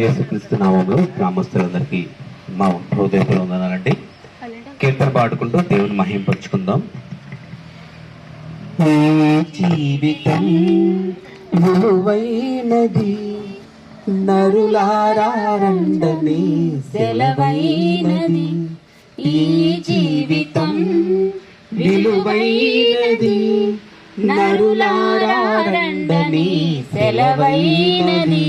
యేసుక్రీస్తు నామంలో గ్రామస్తులందరికీ మా హృదయపూర్వక వందనాలండి కీర్తన పాడుకుంటూ దేవుని మహింపరుచుకుందాం జీవితం విలువైనది నరులారండని సెలవైనది. ఈ జీవితం విలువైనది నరులారండని సెలవైనది.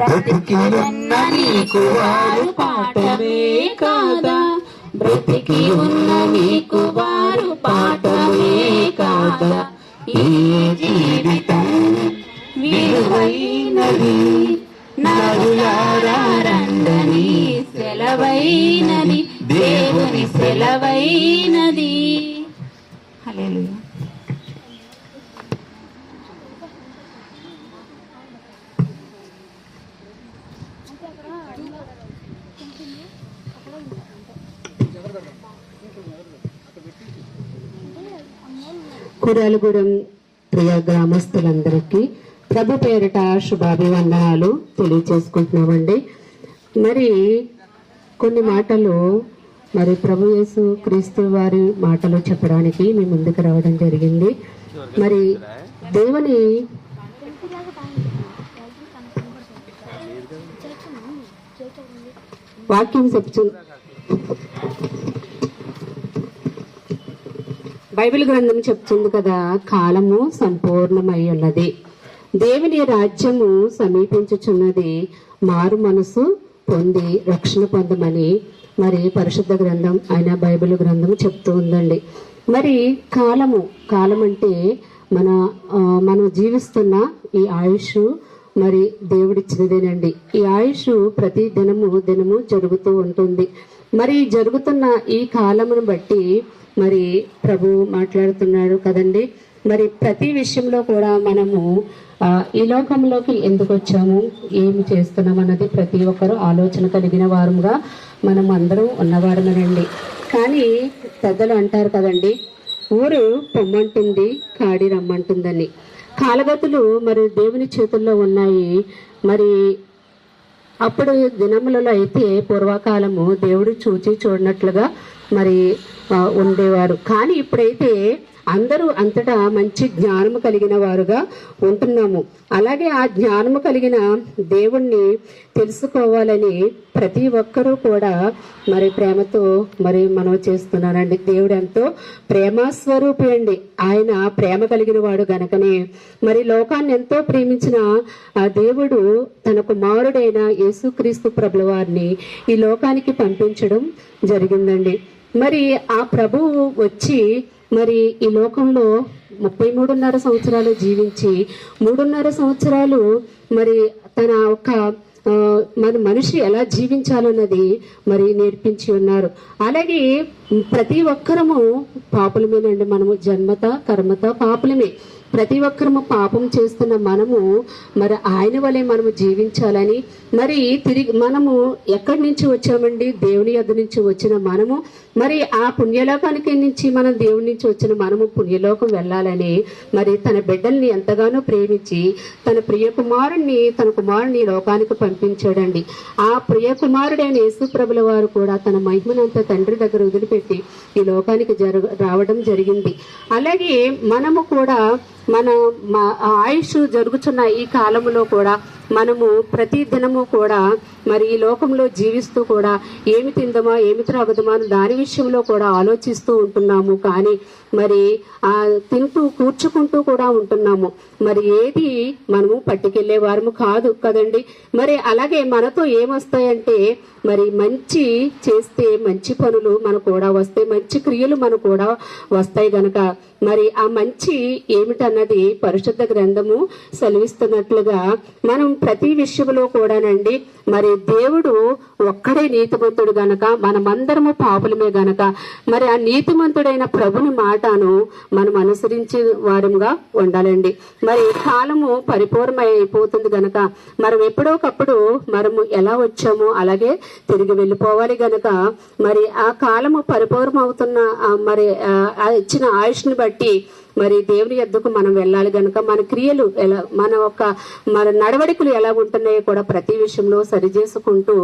బ్రతికియున్న నీకు వారు పాఠమే కాదా? బ్రతికి ఉన్న నీకు వారు పాఠమే కాదా? ఈ జీవితం విలువైనది నరులారండని సెలవైనది దేవుని సెలవైనది. హలో కురాలగూడెం ప్రియ గ్రామస్తులందరికీ ప్రభు పేరిట శుభాభివందనాలు తెలియచేసుకుంటున్నామండి. మరి కొన్ని మాటలు మరి ప్రభు యేసు క్రీస్తు వారి మాటలు చెప్పడానికి మీ ముందుకు రావడం జరిగింది. మరి దేవుని వాక్యం చెప్తు బైబిల్ గ్రంథం చెప్తుంది కదా కాలము సంపూర్ణమై ఉన్నది. దేవుని రాజ్యము సమీపించుచున్నది మారు మనసు పొంది రక్షణ పొందమని మరి పరిశుద్ధ గ్రంథం అయిన బైబిల్ గ్రంథం చెప్తూ ఉందండి. మరి కాలము కాలం అంటే మన మనం జీవిస్తున్న ఈ ఆయుష్ మరి దేవుడిచ్చినదేనండి. ఈ ఆయుష్ ప్రతి దినము దినము జరుగుతూ ఉంటుంది. మరి జరుగుతున్న ఈ కాలమును బట్టి మరి ప్రభు మాట్లాడుతున్నాడు కదండి. మరి ప్రతి విషయంలో కూడా మనము ఈ లోకంలోకి ఎందుకు వచ్చాము? ఏమి చేస్తున్నాం అన్నది ప్రతి ఒక్కరూ ఆలోచన కలిగిన వారుగా మనం అందరం ఉన్నవారమనండి. కానీ పెద్దలు అంటారు కదండి ఊరు పొమ్మంటుంది కాడి రమ్మంటుందని. కాలగతులు మరి దేవుని చేతుల్లో ఉన్నాయి. మరి అప్పుడు దినములలో అయితే పూర్వకాలము దేవుడు చూచి చూడనట్లుగా మరి ఉండేవారు. కానీ ఇప్పుడైతే అందరూ అంతటా మంచి జ్ఞానము కలిగిన వారుగా ఉంటున్నాము. అలాగే ఆ జ్ఞానము కలిగిన దేవుణ్ణి తెలుసుకోవాలని ప్రతి ఒక్కరూ కూడా మరి ప్రేమతో మరి మనం చేస్తున్నారండి. దేవుడు ఎంతో ప్రేమస్వరూపి అండి. ఆయన ప్రేమ కలిగిన వాడు గనకనే. మరి లోకాన్ని ఎంతో ప్రేమించిన ఆ దేవుడు తన కుమారుడైన యేసుక్రీస్తు ప్రభుల వారిని ఈ లోకానికి పంపించడం జరిగిందండి. మరి ఆ ప్రభువు వచ్చి మరి ఈ లోకంలో ముప్పై మూడున్నర సంవత్సరాలు జీవించి మూడున్నర సంవత్సరాలు మరి తన ఒక మన మనిషి ఎలా జీవించాలన్నది మరి నేర్పించి ఉన్నారు. అలాగే ప్రతి ఒక్కరము పాపులమేనండి మనము జన్మత కర్మత పాపులమే. ప్రతి ఒక్కరము పాపం చేస్తున్న మనము మరి ఆయన వలె మనము జీవించాలని మరి తిరిగి మనము ఎక్కడి నుంచి వచ్చామండి? దేవుని యొద్ నుంచి వచ్చిన మనము. మరి ఆ పుణ్యలోకానికి నుంచి మనం దేవుని నుంచి వచ్చిన మనము పుణ్యలోకం వెళ్ళాలని మరి తన బిడ్డల్ని ఎంతగానో ప్రేమించి తన ప్రియ కుమారుణ్ణి తన కుమారుని లోకానికి పంపించాడండి. ఆ ప్రియ కుమారుడైన యేసుప్రభుల వారు కూడా తన మహిమనంతా తండ్రి దగ్గర వదిలిపెట్టి ఈ లోకానికి జరగ రావడం జరిగింది. అలాగే మనము కూడా మన మా ఆయుష్ జరుగుతున్న ఈ కాలంలో కూడా మనము ప్రతి దినము కూడా మరి ఈ లోకంలో జీవిస్తూ కూడా ఏమి తిందమా ఏమి త్రాగుదమా అని దాని విషయంలో కూడా ఆలోచిస్తూ ఉంటున్నాము. కానీ మరి ఆ తింటూ కూర్చుకుంటూ కూడా ఉంటున్నాము. మరి ఏది మనము పట్టుకెళ్ళే వారము కాదు కదండి. మరి అలాగే మనతో ఏమొస్తాయంటే మరి మంచి చేస్తే మంచి పనులు మనకు కూడా వస్తాయి. మంచి క్రియలు మనకు కూడా వస్తాయి గనక. మరి ఆ మంచి ఏమిటన్నది పరిశుద్ధ గ్రంథము సెలవిస్తున్నట్లుగా మనం ప్రతి విషయంలో కూడానండి. మరి దేవుడు ఒక్కడే నీతిమంతుడు గనక మనమందరము పాపులమే గనక మరి ఆ నీతిమంతుడైన ప్రభుని మాటను మనం అనుసరించే వారంగా ఉండాలండి. మరి కాలము పరిపూర్ణమైపోతుంది గనక మనం ఎప్పుడోకప్పుడు మనము ఎలా వచ్చామో అలాగే తిరిగి వెళ్ళిపోవాలి గనక మరి ఆ కాలము పరిపూర్ణమవుతున్న మరి ఆ ఇచ్చిన ఆయుష్ని బట్టి మరి దేవుని ఎద్దుకు మనం వెళ్ళాలి గనుక మన క్రియలు ఎలా మన యొక్క మన నడవడికలు ఎలా ఉంటున్నాయో కూడా ప్రతి విషయంలో సరిచేసుకుంటూ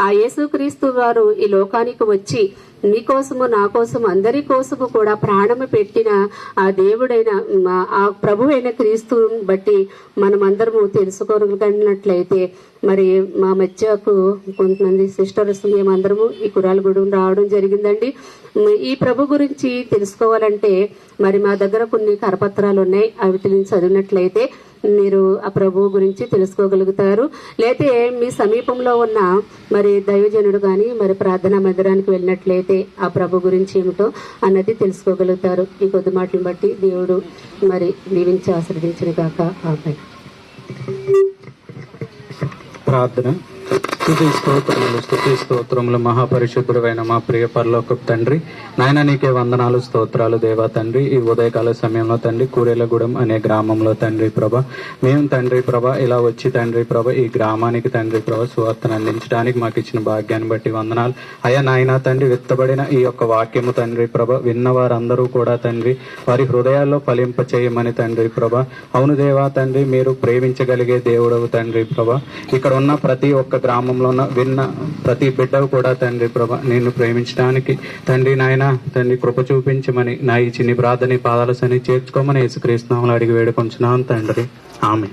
ఆ యేసుక్రీస్తు వారు ఈ లోకానికి వచ్చి మీకోసము నా కోసం అందరి కోసము కూడా ప్రాణము పెట్టిన ఆ దేవుడైన మా- ఆ ప్రభువైన క్రీస్తుని బట్టి మనమందరము తెలుసుకోగలిగినట్లయితే మరి మా మధ్యకు కొంతమంది సిస్టర్స్ మేమందరము ఈ కురాలగూడెం రావడం జరిగిందండి. ఈ ప్రభు గురించి తెలుసుకోవాలంటే మరి మా దగ్గర కొన్ని కరపత్రాలు ఉన్నాయి వాటిని చదివినట్లయితే మీరు ఆ ప్రభువు గురించి తెలుసుకోగలుగుతారు. లేతే మీ సమీపంలో ఉన్న మరి దైవజనుడు కానీ మరి ప్రార్థనా మందిరానికి వెళ్ళినట్లయితే ఆ ప్రభు గురించి ఏమిటో అన్నది తెలుసుకోగలుగుతారు. ఈ కొద్ది మాటలు బట్టి దేవుడు మరి దీవించి ఆశ్రదించిన కాక ఆపై ప్రార్థన. స్థుతి స్తోత్రములు స్థుతి స్తోత్రములు మహాపరిశుద్ధుడైన మా ప్రియ పరలోక తండ్రి. నాయన నీకే వందనాలు స్తోత్రాలు దేవా తండ్రి. ఈ ఉదయకాల సమయంలో తండ్రి కూరేలగూడెం అనే గ్రామంలో తండ్రి ప్రభ. మేము తండ్రి ప్రభ ఇలా వచ్చి తండ్రి ప్రభ ఈ గ్రామానికి తండ్రి ప్రభ సువార్తను అందించడానికి మాకు ఇచ్చిన భాగ్యాన్ని బట్టి వందనాలు. అయ్యా నాయన తండ్రి విత్తబడిన ఈ యొక్క వాక్యము తండ్రి ప్రభ విన్న వారందరూ కూడా తండ్రి వారి హృదయాల్లో ఫలింప చేయమని తండ్రి ప్రభ. అవును దేవా తండ్రి మీరు ప్రేమించగలిగే దేవుడవు తండ్రి ప్రభ. ఇక్కడ ఉన్న ప్రతి ఒక్క గ్రామంలో ఉన్న విన్న ప్రతి బిడ్డవు కూడా తండ్రి ప్రభ నేను ప్రేమించడానికి తండ్రి నాయన తండ్రి కృప చూపించమని నా ఈ చిన్ని ప్రార్థన పాదాలు సని చేర్చుకోమని యేసుక్రీస్తునామలు అడిగి వేడుకొంచున్నాను తండ్రి. ఆమె